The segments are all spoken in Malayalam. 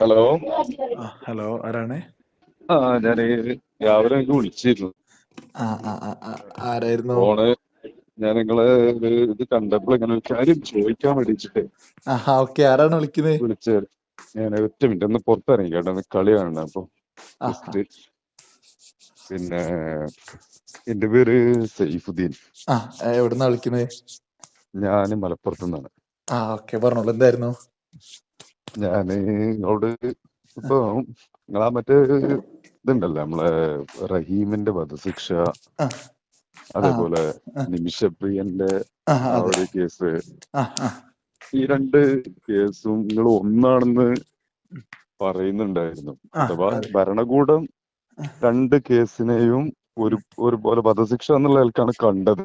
ഹലോ? ഹലോ ആരാണ്? ആ ഞാൻ രാവിലെ എനിക്ക് വിളിച്ചിരുന്നു. ആരായിരുന്നു? ഫോണ് ഞാൻ നിങ്ങളെ ഒരു ഇത് കണ്ടപ്പോൾ ഇങ്ങനെ ഒരു കാര്യം ചോദിക്കാൻ വേണ്ടിട്ട് ഓക്കെ ആരാണ് വിളിക്കുന്നത് വിളിച്ചത് ഞാൻ ഒറ്റ മിനിറ്റ് ഒന്ന് പുറത്തിറങ്ങി കേട്ടോ ഒന്ന് കളി കാണണം അപ്പൊ. പിന്നെ എന്റെ പേര് സൈഫുദ്ദീൻ. എവിടുന്നാ വിളിക്കുന്നത് ഞാൻ മലപ്പുറത്തുനിന്നാണ്. ആ ഓക്കെ പറഞ്ഞോളൂ എന്തായിരുന്നു? ഞാൻ നിങ്ങളോട് ഇപ്പൊ നിങ്ങളാ മറ്റേ ഇതുണ്ടല്ലോ നമ്മളെ റഹീമിന്റെ വധശിക്ഷ അതേപോലെ. നിമിഷപ്രിയന്റെ ആ, ഒരു കേസ്. ഈ രണ്ട് കേസും നിങ്ങൾ ഒന്നാണെന്ന് പറയുന്നുണ്ടായിരുന്നു. അഥവാ ഭരണകൂടം രണ്ട് കേസിനെയും ഒരു ഒരുപോലെ വധശിക്ഷ എന്നുള്ള നിലക്കാണ് കണ്ടത്.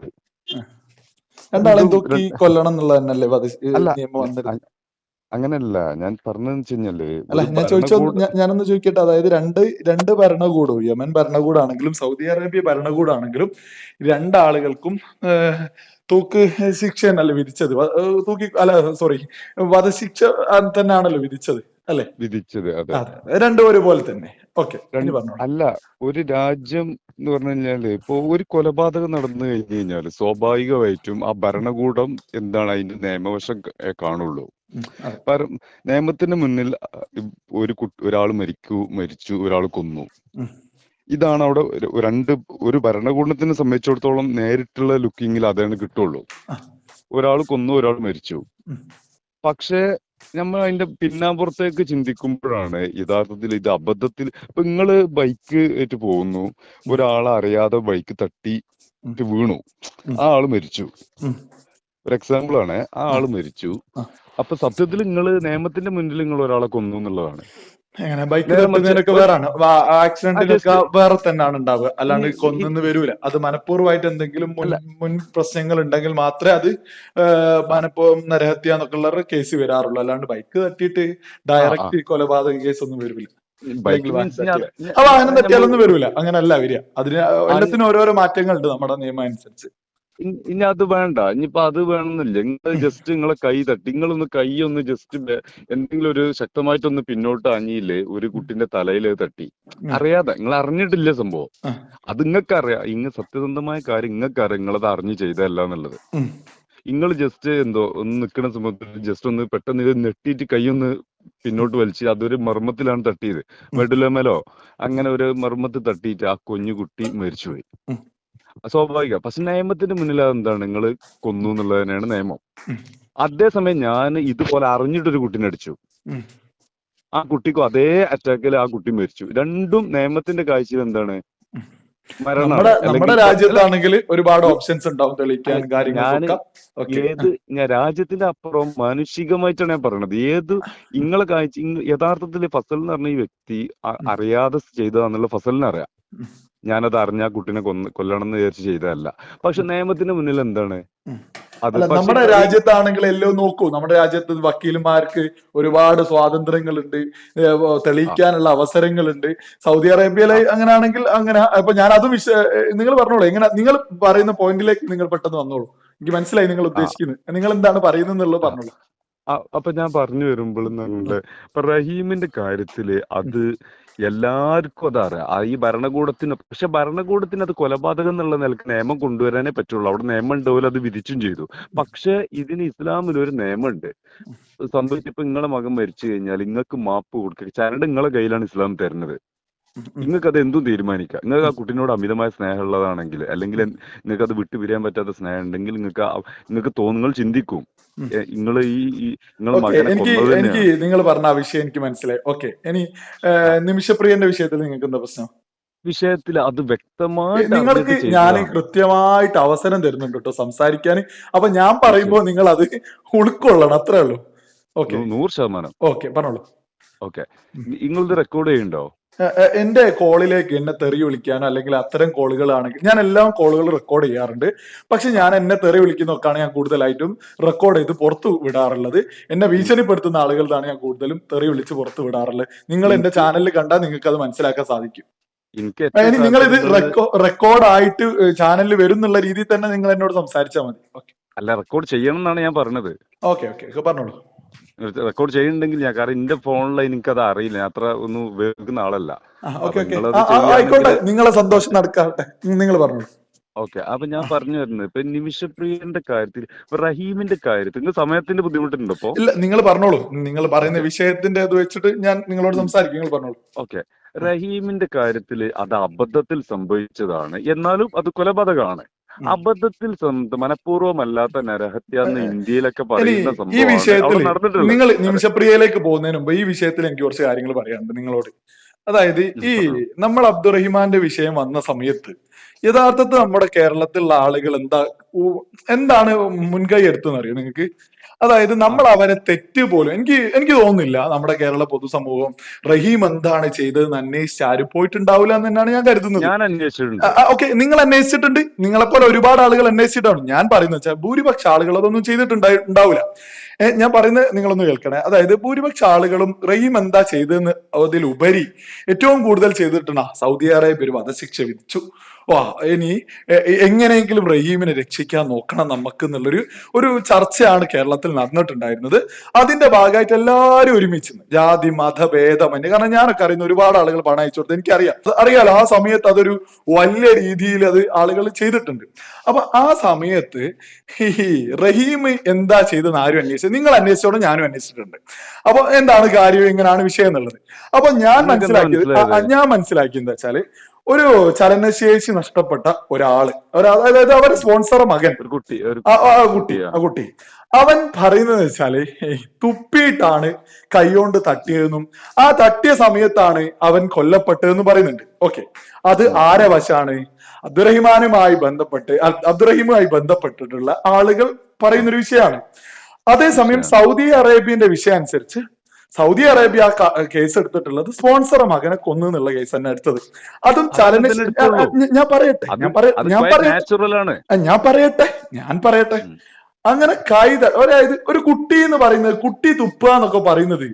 രണ്ടാളെയും തൂക്കി കൊല്ലണം എന്നുള്ള തന്നെയല്ലേ വധ അല്ല നിയമം വന്നിരുന്നത്? അ- അങ്ങനെയല്ല ഞാൻ പറഞ്ഞതെന്ന് വെച്ച് കഴിഞ്ഞാൽ അല്ല ഒരു ഞാൻ ചോദിച്ചോ ഭരണകൂട ഞാ- ഞാനൊന്ന് ചോദിക്കട്ടെ. അതായത് രണ്ട് രണ്ട് ഭരണകൂടവും യമൻ ഭരണകൂടാണെങ്കിലും സൗദി അറേബ്യ ഭരണകൂടാണെങ്കിലും രണ്ടാളുകൾക്കും ഏഹ്, തൂക്ക് ശിക്ഷ തന്നെയല്ലേ വിധിച്ചത്? വ- ഏഹ്, തൂക്കി അല്ല സോറി വധശിക്ഷ ആ, തന്നെയാണല്ലോ വിധിച്ചത്. അല്ലെ? വിധിച്ചത് അതെ. രണ്ടും ഒരുപോലെ തന്നെ. ഓക്കെ അല്ല ഒരു രാജ്യം എന്ന് പറഞ്ഞു കഴിഞ്ഞാൽ ഇപ്പൊ ഒരു കൊലപാതകം നടന്നു കഴിഞ്ഞു കഴിഞ്ഞാൽ സ്വാഭാവികമായിട്ടും ആ ഭരണകൂടം എന്താണ് അതിന്റെ നിയമവശം കാണുള്ളൂ. നിയമത്തിന് മുന്നിൽ ഒരു കുട്ടി ഒരാൾ മരിക്കൂ മരിച്ചു ഒരാൾ കൊന്നു. ഇതാണ് അവിടെ രണ്ട് ഒരു ഭരണകൂടത്തിനെ സംബന്ധിച്ചിടത്തോളം നേരിട്ടുള്ള ലുക്കിങ്ങിൽ അതാണ് കിട്ടുള്ളൂ. ഒരാൾ കൊന്നു ഒരാൾ മരിച്ചു. പക്ഷേ നമ്മൾ അതിന്റെ പിന്നാമ്പുറത്തേക്ക് ചിന്തിക്കുമ്പോഴാണ് യഥാർത്ഥത്തിൽ ഇത് അബദ്ധത്തിൽ ഇപ്പൊ നിങ്ങൾ ബൈക്ക് ആയിട്ട് പോകുന്നു. ഒരാളെ അറിയാതെ ബൈക്ക് തട്ടി വീണു. ആ ആൾ മരിച്ചു. ഒരു എക്സാമ്പിൾ ആണ്. ആ ആൾ മരിച്ചു. അപ്പൊ സത്യത്തിൽ നിങ്ങൾ നിയമത്തിന്റെ മുന്നിൽ നിങ്ങൾ ഒരാളെ കൊന്നു എന്നുള്ളതാണ്. എങ്ങനെ? ബൈക്ക് തട്ടുന്നതിനൊക്കെ വേറാണ്? ആക്സിഡന്റിനൊക്കെ വേറെ തന്നെയാണ് ഉണ്ടാവുക. അല്ലാണ്ട് കൊന്നു വരൂല. അത് മനഃപൂർവമായിട്ട് എന്തെങ്കിലും മുൻ പ്രശ്നങ്ങൾ ഉണ്ടെങ്കിൽ മാത്രമേ അത് മനഃപൂർവം നരഹത്യ എന്നൊക്കെ ഉള്ള കേസ് വരാറുള്ളൂ. അല്ലാണ്ട് ബൈക്ക് തട്ടിയിട്ട് ഡയറക്റ്റ് കൊലപാതക കേസ് ഒന്നും വരില്ല ആ വാഹനം തട്ടിയാലൊന്നും വരൂല. അങ്ങനല്ല വരിക. അതിന് എല്ലാത്തിനും ഓരോരോ മാറ്റങ്ങളുണ്ട് നമ്മുടെ നിയമം അനുസരിച്ച്. ഇനി അത് വേണ്ട. ഇനിയിപ്പോ അത് വേണമെന്നില്ല നിങ്ങൾ ജസ്റ്റ് നിങ്ങളെ കൈ തട്ടി. നിങ്ങളൊന്ന് കൈ ഒന്ന് ജസ്റ്റ് എന്തെങ്കിലും ഒരു ശക്തമായിട്ടൊന്ന് പിന്നോട്ട് ആഞ്ഞില്ലേ ഒരു കുട്ടിന്റെ തലയിൽ തട്ടി. അറിയാതെ നിങ്ങൾ അറിഞ്ഞിട്ടില്ല സംഭവം. അത് നിങ്ങൾക്ക് അറിയാം ഇങ്ങ സത്യസന്ധമായ കാര്യം നിങ്ങൾക്ക് അറിയാം നിങ്ങളത് അറിഞ്ഞു ചെയ്തല്ല എന്നുള്ളത് നിങ്ങൾ ജസ്റ്റ് എന്തോ ഒന്ന് നിൽക്കുന്ന സമയത്ത് ജസ്റ്റ് ഒന്ന് പെട്ടെന്ന് ഇത് നെട്ടിയിട്ട് കൈ ഒന്ന് പിന്നോട്ട് വലിച്ച് അതൊരു മർമ്മത്തിലാണ് തട്ടിയത്. മെഡുലമലോ അങ്ങനെ ഒരു മർമ്മത്തിൽ തട്ടിയിട്ട് ആ കുഞ്ഞു കുട്ടി മരിച്ചുപോയി. സ്വാഭാവിക. പക്ഷെ നിയമത്തിന്റെ മുന്നിൽ അതെന്താണ്? നിങ്ങൾ കൊന്നു എന്നുള്ളത് തന്നെയാണ് നിയമം അതേസമയം ഞാൻ ഇതുപോലെ അറിഞ്ഞിട്ടൊരു കുട്ടീനെ അടിച്ചു. ആ കുട്ടിക്കും അതേ അറ്റാക്കിൽ ആ കുട്ടി മരിച്ചു. രണ്ടും നിയമത്തിന്റെ കാഴ്ചയിൽ എന്താണ്? നമ്മുടെ നമ്മുടെ രാജ്യത്താണെങ്കിൽ ഒരുപാട് ഓപ്ഷൻസ് ഉണ്ടാവും തെളിയിക്കാൻ കാര്യങ്ങൾ ഏത് ഞാൻ രാജ്യത്തിന്റെ അപ്പുറം മാനുഷികമായിട്ടാണ് ഞാൻ പറയണത്. ഏത് ഇങ്ങളെ കാഴ്ച യഥാർത്ഥത്തിൽ ഫസൽ എന്ന് പറഞ്ഞ ഈ വ്യക്തി അറിയാതെ ചെയ്തതാന്നുള്ള ഫസലിന് അറിയാം ഞാനത് അറിഞ്ഞ കുട്ടീനെ കൊന്ന് കൊല്ലണം എന്ന് വിചാരിച്ച് ചെയ്തതല്ല. പക്ഷെ നിയമത്തിന് മുന്നിൽ എന്താണ്? നമ്മുടെ രാജ്യത്താണെങ്കിൽ എല്ലാം നോക്കൂ. നമ്മുടെ രാജ്യത്ത് വക്കീലന്മാർക്ക് ഒരുപാട് സ്വാതന്ത്ര്യങ്ങളുണ്ട്. തെളിയിക്കാനുള്ള അവസരങ്ങളുണ്ട്. സൗദി അറേബ്യയിലെ അങ്ങനെയാണെങ്കിൽ അങ്ങനെ അപ്പൊ ഞാൻ അത് വിശ നിങ്ങൾ പറഞ്ഞോളൂ. എങ്ങനെ നിങ്ങൾ പറയുന്ന പോയിന്റിലേക്ക് നിങ്ങൾ പെട്ടെന്ന് വന്നോളൂ. എനിക്ക് മനസ്സിലായി നിങ്ങൾ ഉദ്ദേശിക്കുന്നത്. നിങ്ങൾ എന്താണ് പറയുന്നത് എന്നുള്ളത് പറഞ്ഞോളൂ അപ്പൊ ഞാൻ പറഞ്ഞു വരുമ്പോൾ ഇപ്പൊ റഹീമിന്റെ കാര്യത്തിൽ അത് എല്ലാവർക്കും അതറിയാം ഈ ഭരണകൂടത്തിന് പക്ഷെ ഭരണകൂടത്തിന് അത് കൊലപാതകം എന്നുള്ള നിലയ്ക്ക് നിയമം കൊണ്ടുവരാനേ പറ്റുള്ളൂ. അവിടെ നിയമം ഉണ്ടാവില്ല അത് വിധിച്ചും ചെയ്തു. പക്ഷെ ഇതിന് ഇസ്ലാമിൽ ഒരു നിയമമുണ്ട്. സംഭവിച്ചപ്പോ നിങ്ങളെ മകൻ മരിച്ചു കഴിഞ്ഞാൽ നിങ്ങൾക്ക് മാപ്പ് കൊടുക്കുക ചരട് നിങ്ങളെ കയ്യിലാണ് ഇസ്ലാം തരുന്നത്. നിങ്ങൾക്ക് അത് എന്തും തീരുമാനിക്കാം. നിങ്ങൾക്ക് ആ കുട്ടീനോട് അമിതമായ സ്നേഹമുള്ളതാണെങ്കിൽ അല്ലെങ്കിൽ നിങ്ങൾക്ക് അത് വിട്ടുപിരിയാൻ പറ്റാത്ത സ്നേഹം ഉണ്ടെങ്കിൽ നിങ്ങൾക്ക് നിങ്ങൾക്ക് തോന്നുന്നത് ചിന്തിക്കും. നിങ്ങൾ ഈ എനിക്ക് എനിക്ക് നിങ്ങൾ പറഞ്ഞ ആ വിഷയം എനിക്ക് മനസ്സിലായി. ഓക്കെ ഇനി നിമിഷപ്രിയന്റെ വിഷയത്തിൽ നിങ്ങൾക്ക് എന്താ പ്രശ്നം? വിഷയത്തിൽ അത് വ്യക്തമായി നിങ്ങൾക്ക് ഞാൻ കൃത്യമായിട്ട് അവസരം തരുന്നുണ്ട് കേട്ടോ സംസാരിക്കാൻ. അപ്പൊ ഞാൻ പറയുമ്പോൾ നിങ്ങൾ അത് ഉൾക്കൊള്ളണം അത്രേ ഉള്ളൂ. ഓക്കെ. നൂറ് ശതമാനം. ഓക്കെ പറഞ്ഞോളൂ. ഓക്കെ. നിങ്ങളിത് റെക്കോർഡ് ചെയ്യുന്നുണ്ടോ എന്റെ കോളിലേക്ക് എന്നെ തെറി വിളിക്കാനോ അല്ലെങ്കിൽ അത്തരം കോളുകളാണെങ്കിൽ ഞാൻ എല്ലാ കോളുകൾ റെക്കോർഡ് ചെയ്യാറുണ്ട്. പക്ഷെ ഞാൻ എന്നെ തെറി വിളിക്കുന്നൊക്കെയാണ് ഞാൻ കൂടുതലായിട്ടും റെക്കോർഡ് ചെയ്ത് പുറത്തു വിടാറുള്ളത്. എന്നെ ഭീഷണിപ്പെടുത്തുന്ന ആളുകളാണ് ഞാൻ കൂടുതലും തെറി വിളിച്ച് പുറത്തു വിടാറുള്ളത്. നിങ്ങൾ എന്റെ ചാനലിൽ കണ്ടാൽ നിങ്ങൾക്ക് അത് മനസ്സിലാക്കാൻ സാധിക്കും. നിങ്ങൾ ഇത് റെക്കോർഡ് ആയിട്ട് ചാനലിൽ വരും എന്നുള്ള രീതിയിൽ തന്നെ നിങ്ങൾ എന്നോട് സംസാരിച്ചാൽ മതി. ഓക്കെ അല്ല റെക്കോർഡ് ചെയ്യണം എന്നാണ് ഞാൻ പറഞ്ഞത്. ഓക്കെ ഓക്കെ പറഞ്ഞോളൂ. റെക്കോർഡ് ചെയ്യുന്നുണ്ടെങ്കിൽ ഞാൻ കാരണം എന്റെ ഫോണിൽ എനിക്കത് അറിയില്ല. ഞാൻ അത്ര ഒന്നും ഉപയോഗിക്കുന്ന ആളല്ല. ആയിക്കോട്ടെ. നിങ്ങളെ സന്തോഷം നടക്കാട്ടെ നിങ്ങൾ പറഞ്ഞു ഓക്കെ അപ്പൊ ഞാൻ പറഞ്ഞു വരുന്നത് ഇപ്പൊ നിമിഷപ്രിയന്റെ കാര്യത്തിൽ റഹീമിന്റെ കാര്യത്തിൽ നിങ്ങൾ സമയത്തിന്റെ ബുദ്ധിമുട്ടുണ്ടോ ഇപ്പൊ? ഇല്ല നിങ്ങൾ പറഞ്ഞോളൂ. നിങ്ങൾ പറയുന്ന വിഷയത്തിന്റെ ഇത് വെച്ചിട്ട് ഞാൻ നിങ്ങളോട് സംസാരിക്കും. നിങ്ങൾ പറഞ്ഞോളൂ. ഓക്കെ റഹീമിന്റെ കാര്യത്തിൽ അത് അബദ്ധത്തിൽ സംഭവിച്ചതാണ്. എന്നാലും അത് കൊലപാതകമാണ്. അബദ്ധത്തിൽ മനഃപൂർവമല്ലാത്ത നരഹത്യ എന്ന് ഇന്ത്യയിലൊക്കെ ഇനി പറയുന്ന ഈ വിഷയത്തിൽ നിങ്ങൾ നിമിഷപ്രിയയിലേക്ക് പോകുന്നതിന് മുമ്പ് ഈ വിഷയത്തിൽ എനിക്ക് കുറച്ച് കാര്യങ്ങൾ പറയാനുണ്ട് നിങ്ങളോട്. അതായത് ഈ നമ്മൾ അബ്ദുറഹിമാന്റെ വിഷയം വന്ന സമയത്ത് യഥാർത്ഥത്തിൽ നമ്മുടെ കേരളത്തിലുള്ള ആളുകൾ എന്താ എന്താണ് മുൻകൈ എടുത്തെന്ന് അറിയോ നിങ്ങൾക്ക്? അതായത് നമ്മൾ അവരെ തെറ്റ് പോലും എനിക്ക് എനിക്ക് തോന്നുന്നില്ല നമ്മുടെ കേരള പൊതുസമൂഹം റഹീം എന്താണ് ചെയ്തതെന്ന് അന്വേഷിച്ച് ആരും പോയിട്ടുണ്ടാവില്ല എന്ന് തന്നെയാണ് ഞാൻ കരുതുന്നത്. ഓക്കെ നിങ്ങൾ അന്വേഷിച്ചിട്ടുണ്ട്? നിങ്ങളെപ്പോലെ ഒരുപാട് ആളുകൾ അന്വേഷിച്ചിട്ടാണ്. ഞാൻ പറയുന്നത് വെച്ചാൽ ഭൂരിപക്ഷ ആളുകൾ അതൊന്നും ചെയ്തിട്ടുണ്ടായി ഉണ്ടാവില്ല. ഞാൻ പറയുന്നത് നിങ്ങളൊന്ന് കേൾക്കണേ. അതായത് ഭൂരിപക്ഷ ആളുകളും റഹീം എന്താ ചെയ്തതെന്ന് അതിലുപരി ഏറ്റവും കൂടുതൽ ചെയ്തിട്ടുണ്ട് സൗദി അറേബ്യ ഒരു വധശിക്ഷ വിധിച്ചു. വാ ഇനി എങ്ങനെയെങ്കിലും റഹീമിനെ രക്ഷിക്കാൻ നോക്കണം നമുക്ക് എന്നുള്ളൊരു ഒരു ചർച്ചയാണ് കേരളത്തിൽ നടന്നിട്ടുണ്ടായിരുന്നത്. അതിന്റെ ഭാഗമായിട്ട് എല്ലാവരും ഒരുമിച്ച് ജാതി മതഭേദം എന്നെ കാരണം ഞാനൊക്കെ അറിയുന്ന ഒരുപാട് ആളുകൾ പണം അയച്ചു കൊടുത്തു എനിക്കറിയാം. അറിയാലോ ആ സമയത്ത് അതൊരു വലിയ രീതിയിൽ അത് ആളുകൾ ചെയ്തിട്ടുണ്ട്. അപ്പൊ ആ സമയത്ത് ഈ റഹീം എന്താ ചെയ്തെന്ന് ആരും അന്വേഷിച്ചത് നിങ്ങൾ അന്വേഷിച്ചോടെ ഞാനും അന്വേഷിച്ചിട്ടുണ്ട്. അപ്പൊ എന്താണ് കാര്യം എങ്ങനെയാണ് വിഷയം എന്നുള്ളത്? അപ്പൊ ഞാൻ മനസ്സിലാക്കിയത്? ഞാൻ മനസ്സിലാക്കിയത് എന്താ വെച്ചാൽ ഒരു ചലനശേഷി നഷ്ടപ്പെട്ട ഒരാൾ. ഒരാ അതായത് അവരുടെ സ്പോൺസർ മകൻ. ഒരു കുട്ടി ആ കുട്ടി ആ കുട്ടി. അവൻ പറയുന്നത് വെച്ചാൽ തുപ്പിയിട്ടാണ് കൈകൊണ്ട് തട്ടിയതെന്നും ആ തട്ടിയ സമയത്താണ് അവൻ കൊല്ലപ്പെട്ടതെന്ന് പറയുന്നുണ്ട്. ഓക്കെ. അത് ആരെ വശാണ്? അബ്ദുറഹിമാനുമായി ബന്ധപ്പെട്ട് അബ്ദുറഹിമുമായി ബന്ധപ്പെട്ടിട്ടുള്ള ആളുകൾ പറയുന്നൊരു വിഷയമാണ്. അതേസമയം സൗദി അറേബ്യന്റെ വിഷയം അനുസരിച്ച് സൗദി അറേബ്യ കേസ് എടുത്തിട്ടുള്ളത് സ്പോൺസർ മകനെ കൊന്നു എന്നുള്ള കേസ് തന്നെ എടുത്തത് അതും ചലന ഞാൻ പറയട്ടെ ഞാൻ പറയ- ഞാൻ പറയട്ടെ. ഞാൻ പറയട്ടെ ഞാൻ പറയട്ടെ. അങ്ങനെ കായിക അതായത് ഒരു കുട്ടി എന്ന് പറയുന്നത് കുട്ടി തുപ്പുക എന്നൊക്കെ പറയുന്നത്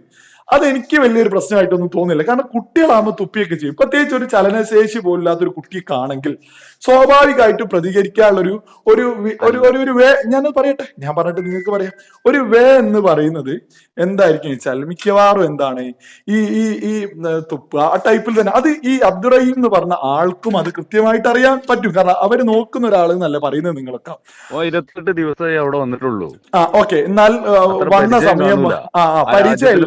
അത് എനിക്ക് വലിയൊരു പ്രശ്നമായിട്ടൊന്നും തോന്നില്ല. കാരണം കുട്ടികളാകുമ്പോൾ തുപ്പിയൊക്കെ ചെയ്യും. പ്രത്യേകിച്ച് ഒരു ചലനശേഷി പോലില്ലാത്ത ഒരു കുട്ടിക്കാണെങ്കിൽ സ്വാഭാവികമായിട്ടും പ്രതികരിക്കാനുള്ളൊരു ഒരു ഒരു ഒരു ഒരു വേ ഞാൻ പറയട്ടെ? ഞാൻ പറഞ്ഞിട്ട് നിങ്ങൾക്ക് പറയാം. ഒരു വേ എന്ന് പറയുന്നത് എന്തായിരിക്കും വെച്ചാൽ മിക്കവാറും എന്താണ്? ഈ ഈ ഈ തുപ്പ് ആ ടൈപ്പിൽ തന്നെ. അത് ഈ അബ്ദുറഹീം എന്ന് പറഞ്ഞ ആൾക്കും അത് കൃത്യമായിട്ട് അറിയാൻ പറ്റും. കാരണം അവർ നോക്കുന്ന ഒരാൾ എന്നല്ല പറയുന്നത് നിങ്ങളൊക്കെ. ഇരുപത്തെട്ട് ദിവസമായി അവിടെ വന്നിട്ടുള്ളൂ. ആ ഓക്കെ. എന്നാൽ വന്ന സമയം ആ ആ പരിചയം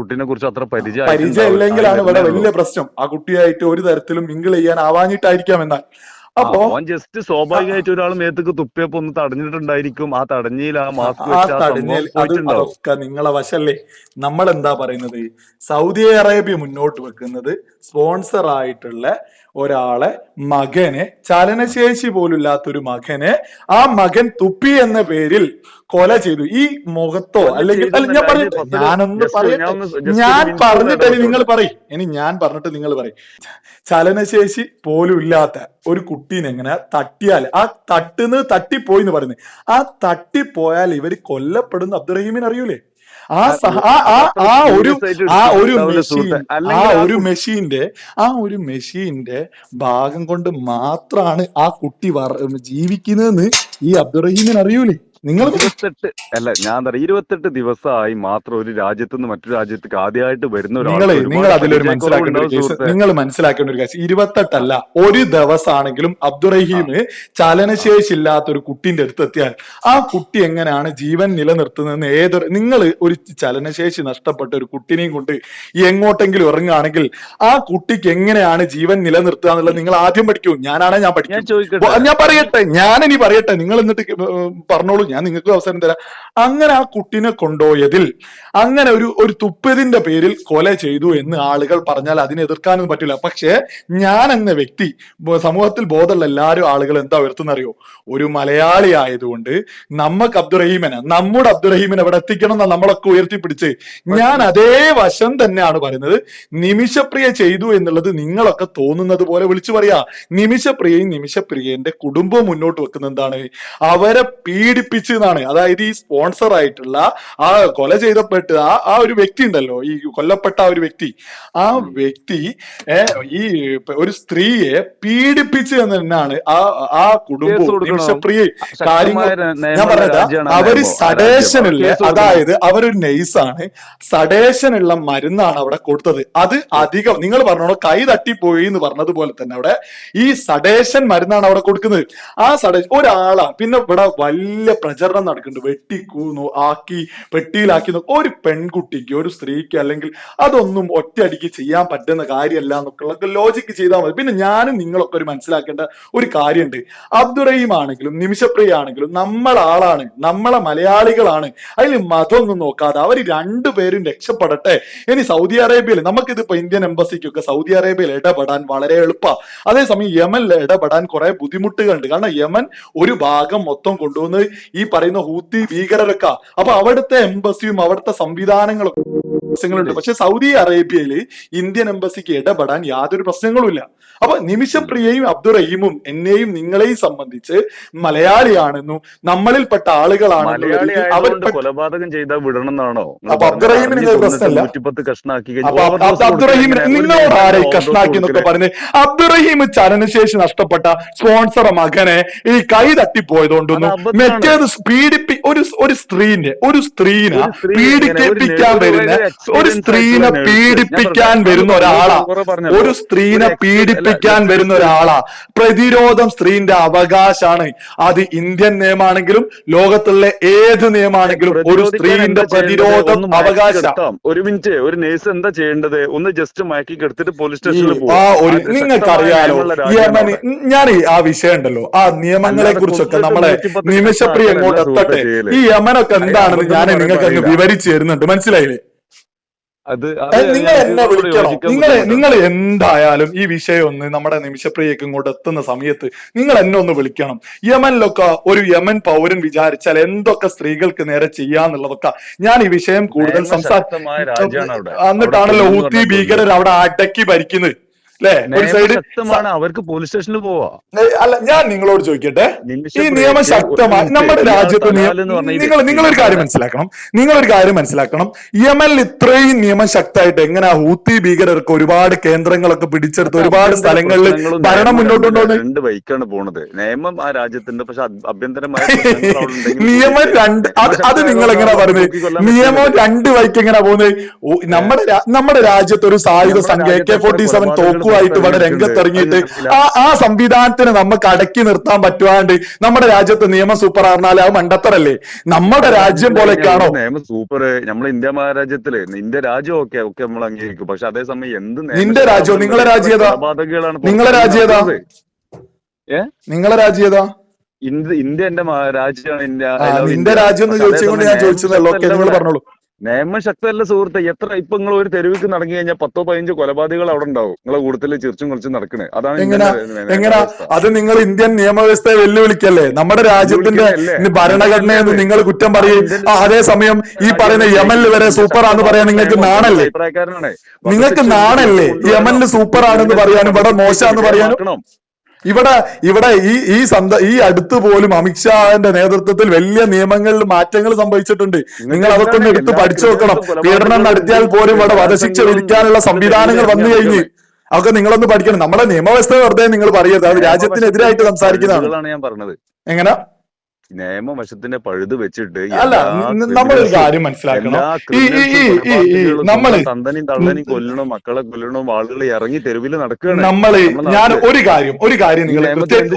കുട്ടിനെ കുറിച്ച് അത്ര പരിചയം പരിചയം ഇല്ലെങ്കിലാണ് ഇവിടെ വലിയ പ്രശ്നം. ആ കുട്ടിയായിട്ട് ഒരു തരത്തിലും മിങ്കിൾ ചെയ്യാൻ ആവാഞ്ഞിട്ടായിരിക്കാം എന്നാൽ. അപ്പോ ജസ്റ്റ് സ്വാഭാവികമായിട്ട് ഒരാൾ മേത്തേക്ക് തുപ്പിയപ്പോ ഒന്ന് തടഞ്ഞിട്ടുണ്ടായിരിക്കും. ആ തടഞ്ഞയിൽ ആ മാസ്ക് ആ തടഞ്ഞൽ അതൊക്കെ നിങ്ങളെ വശല്ലേ? നമ്മൾ എന്താ പറയുന്നത്? സൗദി അറേബ്യ മുന്നോട്ട് വെക്കുന്നത് സ്പോൺസർ ആയിട്ടുള്ള ഒരാളെ മകനെ ചലനശേഷി പോലില്ലാത്ത ഒരു മകനെ ആ മകൻ തുപ്പി എന്ന പേരിൽ കൊല ചെയ്തു. ഈ മുഖത്തോ അല്ലെങ്കിൽ അല്ല ഞാൻ പറഞ്ഞു പറയട്ടെ. ഞാനൊന്ന് പറയട്ടെ. ഞാൻ പറഞ്ഞിട്ട് നിങ്ങൾ പറയും. ഇനി ഞാൻ പറഞ്ഞിട്ട് നിങ്ങൾ പറയും. ചലനശേഷി പോലും ഇല്ലാത്ത ഒരു കുട്ടീനെ എങ്ങനെ തട്ടിയാൽ ആ തട്ടുന്ന് തട്ടിപ്പോയി എന്ന് പറയുന്നത്. ആ തട്ടിപ്പോയാൽ ഇവർ കൊല്ലപ്പെടുന്ന അബ്ദുറഹീമിന് അറിയൂലേ? ആ ആ ഒരു ആ ഒരു മെഷീൻ ആ ഒരു മെഷീന്റെ ആ ഒരു മെഷീന്റെ ഭാഗം കൊണ്ട് മാത്രാണ് ആ കുട്ടി ജീവിക്കുന്നതെന്ന് ഈ അബ്ദുറഹീമിന് അറിയൂലേ നിങ്ങൾ ഇരുപത്തെട്ട് അല്ല ഞാൻ പറയാം ഇരുപത്തെട്ട് ദിവസമായി മാത്രം ഒരു രാജ്യത്ത് നിന്ന് മറ്റൊരു രാജ്യത്തേക്ക് ആദ്യമായിട്ട് വരുന്ന നിങ്ങൾ നിങ്ങൾ അതിലൊരു മനസ്സിലാക്കേണ്ട ഒരു കേസ്. നിങ്ങൾ മനസ്സിലാക്കേണ്ട ഒരു കേസ്. ഇരുപത്തെട്ടല്ല ഒരു ദിവസമാണെങ്കിലും അബ്ദുറഹീമ് ചലനശേഷി ഇല്ലാത്ത ഒരു കുട്ടിന്റെ അടുത്ത് എത്തിയാൽ ആ കുട്ടി എങ്ങനെയാണ് ജീവൻ നിലനിർത്തുന്നതെന്ന് ഏതൊരു നിങ്ങൾ ഒരു ചലനശേഷി നഷ്ടപ്പെട്ട ഒരു കുട്ടിനെയും കൊണ്ട് എങ്ങോട്ടെങ്കിലും ഇറങ്ങുകയാണെങ്കിൽ ആ കുട്ടിക്ക് എങ്ങനെയാണ് ജീവൻ നിലനിർത്തുക എന്നുള്ളത് നിങ്ങൾ ആദ്യം പഠിക്കൂ. ഞാനാണ് ഞാൻ പഠിക്കും. ഞാൻ പറയട്ടെ ഞാൻ ഇനി പറയട്ടെ. നിങ്ങൾ എന്നിട്ട് പറഞ്ഞോളൂ ഞാൻ നിങ്ങൾക്ക് അവസരം തരാം. അങ്ങനെ ആ കുട്ടിനെ കൊണ്ടുപോയതിൽ അങ്ങനെ ഒരു ഒരു തുപ്പതിന്റെ പേരിൽ കൊല ചെയ്തു എന്ന് ആളുകൾ പറഞ്ഞാൽ അതിനെ എതിർക്കാനൊന്നും പറ്റില്ല. പക്ഷേ ഞാൻ എന്ന വ്യക്തി സമൂഹത്തിൽ ബോധമുള്ള എല്ലാവരും ആളുകൾ എന്താ ഉയർത്തുന്നറിയോ ഒരു മലയാളി ആയതുകൊണ്ട് നമുക്ക് അബ്ദുറഹീമനെ നമ്മുടെ അബ്ദുറഹീമിനെ ഇവിടെ എത്തിക്കണം എന്നാ നമ്മളൊക്കെ ഉയർത്തിപ്പിടിച്ച്. ഞാൻ അതേ വശം തന്നെയാണ് പറയുന്നത്. നിമിഷപ്രിയ ചെയ്തു എന്നുള്ളത് നിങ്ങളൊക്കെ തോന്നുന്നത് പോലെ വിളിച്ചു പറയാ. നിമിഷപ്രിയയും നിമിഷപ്രിയന്റെ കുടുംബം മുന്നോട്ട് വെക്കുന്ന എന്താണ്? അവരെ പീഡിപ്പിച്ച എന്നാണ് അതായത് ഈ സ്പോൺസർ ആയിട്ടുള്ള ആ കൊല ചെയ്തപ്പെട്ട് ആ ആ ഒരു വ്യക്തി ഉണ്ടല്ലോ ഈ കൊല്ലപ്പെട്ട ആ ഒരു വ്യക്തി. ആ വ്യക്തി ഈ ഒരു സ്ത്രീയെ പീഡിപ്പിച്ചു എന്ന് തന്നെയാണ് ആ ആ കുടുംബം കുടുംബവും. നിമിഷപ്രിയ കാര്യങ്ങൾ ഞാൻ പറഞ്ഞത് അവർ സഡേഷനില്ല. അതായത് അവരൊരു നെയ്സാണ് സഡേഷനുള്ള മരുന്നാണ് അവിടെ കൊടുത്തത്. അത് അധികം നിങ്ങൾ പറഞ്ഞോളൂ കൈ തട്ടിപ്പോയി എന്ന് പറഞ്ഞതുപോലെ തന്നെ അവിടെ ഈ സഡേഷൻ മരുന്നാണ് അവിടെ കൊടുക്കുന്നത്. ആ സഡേഷൻ ഒരാളാ പിന്നെ ഇവിടെ വലിയ പ്രചരണം നടക്കുന്നുണ്ട്. വെട്ടിക്കൂന്നു ആക്കി പെട്ടിയിലാക്കി ഒരു പെൺകുട്ടിക്ക് ഒരു സ്ത്രീക്ക് അല്ലെങ്കിൽ അതൊന്നും ഒറ്റയടിക്ക് ചെയ്യാൻ പറ്റുന്ന കാര്യമല്ല എന്നൊക്കെ ലോജിക്ക് ചെയ്താൽ മതി. പിന്നെ ഞാനും നിങ്ങളൊക്കെ ഒരു മനസ്സിലാക്കേണ്ട ഒരു കാര്യമുണ്ട്. അബ്ദുറഹീം ആണെങ്കിലും നിമിഷപ്രിയ ആണെങ്കിലും നമ്മൾ ആളാണ് നമ്മളെ മലയാളികളാണ്. അതിൽ മതമൊന്നും നോക്കാതെ അവർ രണ്ടുപേരും രക്ഷപ്പെടട്ടെ. ഇനി സൗദി അറേബ്യയിൽ നമുക്കിതിപ്പോ ഇന്ത്യൻ എംബസിക്കൊക്കെ സൗദി അറേബ്യയിൽ ഇടപെടാൻ വളരെ എളുപ്പമാണ് അതേസമയം യമനിൽ ഇടപെടാൻ കുറെ ബുദ്ധിമുട്ടുകളുണ്ട്. കാരണം യമൻ ഒരു ഭാഗം മൊത്തം കൊണ്ടുവന്ന് പറയുന്ന ഹൂത്തി ഭീകരരൊക്കെ. അപ്പൊ അവിടുത്തെ എംബസിയും അവിടുത്തെ സംവിധാനങ്ങളും പ്രശ്നങ്ങളുണ്ട്. പക്ഷെ സൗദി അറേബ്യയിൽ ഇന്ത്യൻ എംബസിക്ക് ഇടപെടാൻ യാതൊരു പ്രശ്നങ്ങളുമില്ല. അപ്പൊ നിമിഷപ്രിയയും അബ്ദുറഹീമും എന്നെയും നിങ്ങളെയും സംബന്ധിച്ച് മലയാളിയാണെന്നും നമ്മളിൽപ്പെട്ട ആളുകളാണെന്നും അവർ കൊലപാതകം ചെയ്താൽ വിടണം എന്നാണോ അപ്പൊ അബ്ദുറഹീമിന് പ്രശ്നമില്ല. അബ്ദുറഹീമിന് നിങ്ങളോട് ആരെ കഷ്ണാക്കി എന്നൊക്കെ. പറഞ്ഞ് അബ്ദുറഹീം ചലനശേഷി നഷ്ടപ്പെട്ട സ്പോൺസർ മകനെ ഈ കൈ തട്ടിപ്പോയതുകൊണ്ടൊന്നും. മറ്റേത് പീഡിപ്പി ഒരു ഒരു സ്ത്രീന്റെ ഒരു സ്ത്രീനെ പീഡിപ്പിക്കാൻ വരുന്ന ഒരു സ്ത്രീനെ പീഡിപ്പിക്കാൻ വരുന്ന ഒരാളാ. ഒരു സ്ത്രീനെ പീഡിപ്പിക്കാൻ വരുന്ന ഒരാളാ. പ്രതിരോധം സ്ത്രീന്റെ അവകാശമാണ്. അത് ഇന്ത്യൻ നിയമാണെങ്കിലും ലോകത്തുള്ള ഏത് നിയമാണെങ്കിലും ഒരു സ്ത്രീന്റെ പ്രതിരോധം അവകാശ. ഒരു മിനിറ്റ് ഒരു നേഴ്സ് എന്താ ചെയ്യേണ്ടത്? ഒന്ന് ജസ്റ്റ് മയക്കി കെടുത്തിട്ട് പോലീസ് സ്റ്റേഷനിൽ ആ ഒരു നിങ്ങൾക്കറിയാലോ യമന് ഞാൻ ആ വിഷയം ഉണ്ടല്ലോ. ആ നിയമങ്ങളെ കുറിച്ചൊക്കെ നമ്മളെ നിമിഷപ്രിയ എങ്ങോട്ട് എത്തട്ടെ. ഈ യമനൊക്കെ എന്താണെന്ന് ഞാൻ നിങ്ങൾക്ക് അങ്ങ് വിവരിച്ചു തരുന്നുണ്ട്. മനസ്സിലായില്ലേ? അത് നിങ്ങൾ എന്നെ വിളിക്കണം? നിങ്ങൾ നിങ്ങൾ എന്തായാലും ഈ വിഷയം ഒന്ന് നമ്മുടെ നിമിഷപ്രിയക്ക് ഇങ്ങോട്ട് എത്തുന്ന സമയത്ത് നിങ്ങൾ എന്നെ ഒന്ന് വിളിക്കണം. യമനിലൊക്കെ ഒരു യമൻ പൗരൻ വിചാരിച്ചാൽ എന്തൊക്കെ സ്ത്രീകൾക്ക് നേരെ ചെയ്യാന്നുള്ളതൊക്കെ ഞാൻ ഈ വിഷയം കൂടുതൽ. സംസാരിക്കും എന്നിട്ടാണല്ലോ ഊത്തി ഭീകരർ അവിടെ അടക്കി ഭരിക്കുന്നത്. ശക്തമാണ് അവർക്ക് പോലീസ് സ്റ്റേഷനിൽ പോവാ. അല്ല ഞാൻ നിങ്ങളോട് ചോദിക്കട്ടെ. ഈ നിയമം ശക്തമായി നമ്മുടെ രാജ്യത്ത് നിങ്ങൾ നിങ്ങളൊരു കാര്യം മനസ്സിലാക്കണം. നിങ്ങളൊരു കാര്യം മനസ്സിലാക്കണം. യമനിൽ ഇത്രയും നിയമം ശക്തമായിട്ട് എങ്ങനെ ഹൂത്തി ഭീകരർക്ക് ഒരുപാട് കേന്ദ്രങ്ങളൊക്കെ പിടിച്ചെടുത്ത് ഒരുപാട് സ്ഥലങ്ങളിൽ ഭരണം മുന്നോട്ട് രണ്ട് ബൈക്കാണ് പോണത്. നിയമം ആ രാജ്യത്തിന്റെ പക്ഷെ അവിടെ നിയമം രണ്ട് അത് അത് നിങ്ങൾ എങ്ങനെ പറഞ്ഞത് പറയുന്നത്? നിയമം രണ്ട് ബൈക്ക് എങ്ങനെ പോകുന്നത് നമ്മുടെ നമ്മുടെ രാജ്യത്ത് ഒരു സായുധ സംഖ്യ എ കെ ഫോർട്ടി സെവൻ കൊലപാതകങ്ങൾ തോക്കുമായിട്ട് ഇവിടെ. രംഗത്തിറങ്ങിയിട്ട് ആ ആ സംവിധാനത്തിന് നമുക്ക് അടക്കി നിർത്താൻ പറ്റുവാണ്ട് നമ്മുടെ രാജ്യത്ത് നിയമം സൂപ്പർ ആർന്നാൽ അത് മണ്ടത്തരല്ലേ? നമ്മുടെ രാജ്യം പോലെയൊക്കെയാണോ? നിയമം സൂപ്പർ നമ്മുടെ ഇന്ത്യ മഹാരാജ്യത്തിൽ നിന്റെ രാജ്യം ഒക്കെ ഒക്കെ നമ്മൾ അംഗീകരിക്കും. പക്ഷെ അതേസമയം എന്ത് നിന്റെ രാജ്യം, നിങ്ങളെ രാജ്യതാ നിങ്ങളെ രാജ്യതാ? ഏ? നിങ്ങളെ രാജ്യതാ ഇന്ത്യ ഇന്ത്യ എന്റെ രാജ്യമാണ് ഇന്ത്യ. നിന്റെ രാജ്യം എന്ന് ചോദിച്ചുകൊണ്ട് ഞാൻ ചോദിച്ചതല്ലോ? ഓക്കെ നിങ്ങൾ പറഞ്ഞോളൂ. നിയമം ശക്തമല്ല സുഹൃത്തെ. എത്ര ഇപ്പൊ നിങ്ങൾ ഒരു തെരുവിക്ക് നടങ്ങി കഴിഞ്ഞാൽ പത്തോ പതിനഞ്ചോ കൊലപാതകൾ അവിടെ ഉണ്ടാവും. നിങ്ങളെ കൂടുതൽ ചിർച്ചും കുറച്ചും നടക്കണേ. അതാണ് എങ്ങനാ. അത് നിങ്ങൾ ഇന്ത്യൻ നിയമവ്യവസ്ഥയെ വെല്ലുവിളിക്കല്ലേ? നമ്മുടെ രാജ്യത്തിന്റെ? ഭരണഘടനയെന്ന് നിങ്ങൾ കുറ്റം പറയും. അതേസമയം ഈ പറയുന്ന യമനിൽ വരെ സൂപ്പർ ആണെന്ന് പറയാൻ നിങ്ങൾക്ക് നാണല്ലേ? നിങ്ങൾക്ക് നാണല്ലേ? യമനിൽ സൂപ്പർ ആണെന്ന് പറയാനും ഇവിടെ മോശമാണെന്ന് പറയാനും. ഇവിടെ ഇവിടെ ഈ ഈ സന്ത ഈ അടുത്ത് പോലും അമിത്ഷാന്റെ നേതൃത്വത്തിൽ വലിയ നിയമങ്ങളിൽ മാറ്റങ്ങൾ സംഭവിച്ചിട്ടുണ്ട്. നിങ്ങൾ അതൊക്കെ ഒന്ന് എടുത്ത് പഠിച്ചു നോക്കണം. പീഡനം നടത്തിയാൽ പോലും ഇവിടെ വധശിക്ഷ വിധിക്കാനുള്ള സംവിധാനങ്ങൾ വന്നു കഴിഞ്ഞ്. അതൊക്കെ നിങ്ങളൊന്ന് പഠിക്കണം. നമ്മുടെ നിയമവ്യവസ്ഥ വെറുതെ നിങ്ങൾ പറയരുത്. അത് രാജ്യത്തിനെതിരായിട്ട് സംസാരിക്കുന്നതാണ്. ഞാൻ പറഞ്ഞത്. എങ്ങനെ? നിയമവശത്തിന്റെ പഴുത് വെച്ചിട്ട് അല്ല നമ്മൾ ഒരു നമ്മളൊരു കാര്യം മനസ്സിലാക്കണം. നമ്മൾ തന്തനെയും തള്ളനും കൊല്ലണം മക്കളെ കൊല്ലണം ആളുകൾ ഇറങ്ങി തെരുവിൽ നടക്കുകയാണ്. നമ്മൾ ഞാൻ ഒരു കാര്യം ഒരു കാര്യം നിങ്ങൾ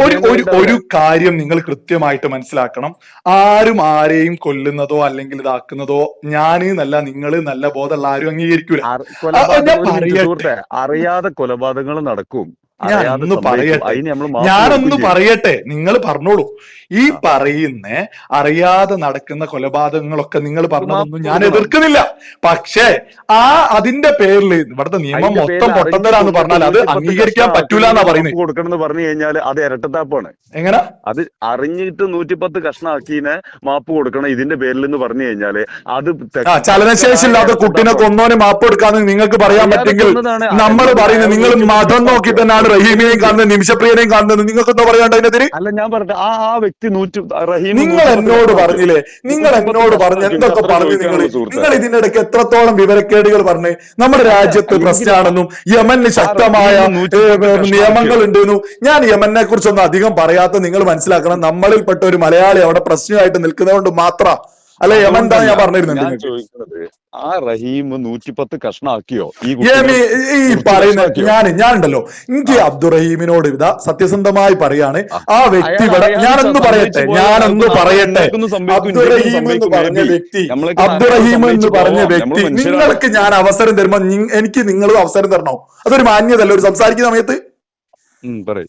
ഒരു ഒരു കാര്യം നിങ്ങൾ കൃത്യമായിട്ട് മനസ്സിലാക്കണം. ആരും ആരെയും കൊല്ലുന്നതോ അല്ലെങ്കിൽ ഇതാക്കുന്നതോ ഞാൻ നല്ല നിങ്ങൾ നല്ല ബോധമുള്ള ആരും അംഗീകരിക്കൂല. ഞാൻ. അറിയാതെ കൊലപാതകങ്ങൾ നടക്കും. അറിയാതെ പറയട്ടെ. ഞാനൊന്ന് പറയട്ടെ. നിങ്ങൾ പറഞ്ഞോളൂ. ഈ പറയുന്ന അറിയാതെ നടക്കുന്ന കൊലപാതകങ്ങളൊക്കെ നിങ്ങൾ പറഞ്ഞതൊന്നും ഞാൻ എതിർക്കുന്നില്ല. പക്ഷേ ആ അതിന്റെ പേരിൽ ഇവിടുത്തെ നിയമം മൊത്തം പൊട്ടന്തരാന്ന് പറഞ്ഞാൽ അത് അംഗീകരിക്കാൻ പറ്റൂല എന്നാ പറയുന്നത് കൊടുക്കണമെന്ന് കൊടുക്കണം പറഞ്ഞു കഴിഞ്ഞാൽ അത് ഇരട്ടത്താപ്പാണ്. എങ്ങനെ? അത് അറിഞ്ഞിട്ട് നൂറ്റിപ്പത്ത് കഷ്ണാക്കീനെ മാപ്പ് കൊടുക്കണം ഇതിന്റെ പേരിൽ എന്ന് പറഞ്ഞു കഴിഞ്ഞാൽ അത് ചലനശേഷി ഇല്ലാത്ത കുട്ടിനെ കൊന്നോനെ മാപ്പ് കൊടുക്കാന്ന് നിങ്ങൾക്ക് പറയാൻ പറ്റുമെങ്കിൽ നമ്മൾ പറയുന്നത് നിങ്ങൾ. മതം നോക്കി തന്നെയാണ് റഹീമിനെയും കാണുന്നത് നിമിഷപ്രിയനെയും കാണുന്നത്. നിങ്ങൾക്ക് എന്താ പറയാണ്ട് അതിനെതിരെ അല്ല ഞാൻ പറഞ്ഞ ആ ആ വ്യക്തി നൂറ്റി റഹീം നിങ്ങൾ എന്നോട് പറഞ്ഞില്ലേ? നിങ്ങൾ എന്നോട് പറഞ്ഞു എന്തൊക്കെ പറഞ്ഞു നിങ്ങൾ നിങ്ങൾ ഇതിന്റെ ഇടയ്ക്ക് എത്രത്തോളം വിവരക്കേടുകൾ പറഞ്ഞ്? നമ്മുടെ രാജ്യത്ത് പ്രശ്നമാണെന്നും യമന് ശക്തമായ നിയമങ്ങൾ ഉണ്ടെന്നും ഞാൻ യമനെ കുറിച്ചൊന്നും അധികം പറയാത്ത നിങ്ങൾ മനസ്സിലാക്കണം. നമ്മളിൽപ്പെട്ട ഒരു മലയാളി അവിടെ പ്രശ്നമായിട്ട് നിൽക്കുന്നതുകൊണ്ട് മാത്രം. അല്ലെ യമൻ എന്താ ഞാൻ പറഞ്ഞിരുന്നത് ഞാൻ നിങ്ങൾക്ക് ചോദിക്കുന്നത് ആ റഹീം നൂറ്റിപ്പത്ത് കഷ്ണാക്കിയോ? ഈ ഈ പറയുന്ന ഞാൻ ഞാൻ ഞാനുണ്ടല്ലോ. എനിക്ക് അബ്ദുറഹീമിനോട് ഇതാ സത്യസന്ധമായി പറയാണ്. ആ. വ്യക്തി ഇവിടെ ഞാനൊന്ന് പറയട്ടെ ഞാനൊന്ന് പറയട്ടെ. അബ്ദുറഹീം എന്ന് പറഞ്ഞ വ്യക്തി അബ്ദുറഹീം എന്ന് പറഞ്ഞ വ്യക്തി നിങ്ങൾക്ക് ഞാൻ അവസരം തരുമ്പോ എനിക്ക് നിങ്ങളും അവസരം തരണോ? അതൊരു മാന്യതല്ല ഒരു സംസാരിക്കുന്ന സമയത്ത്? പറയ്.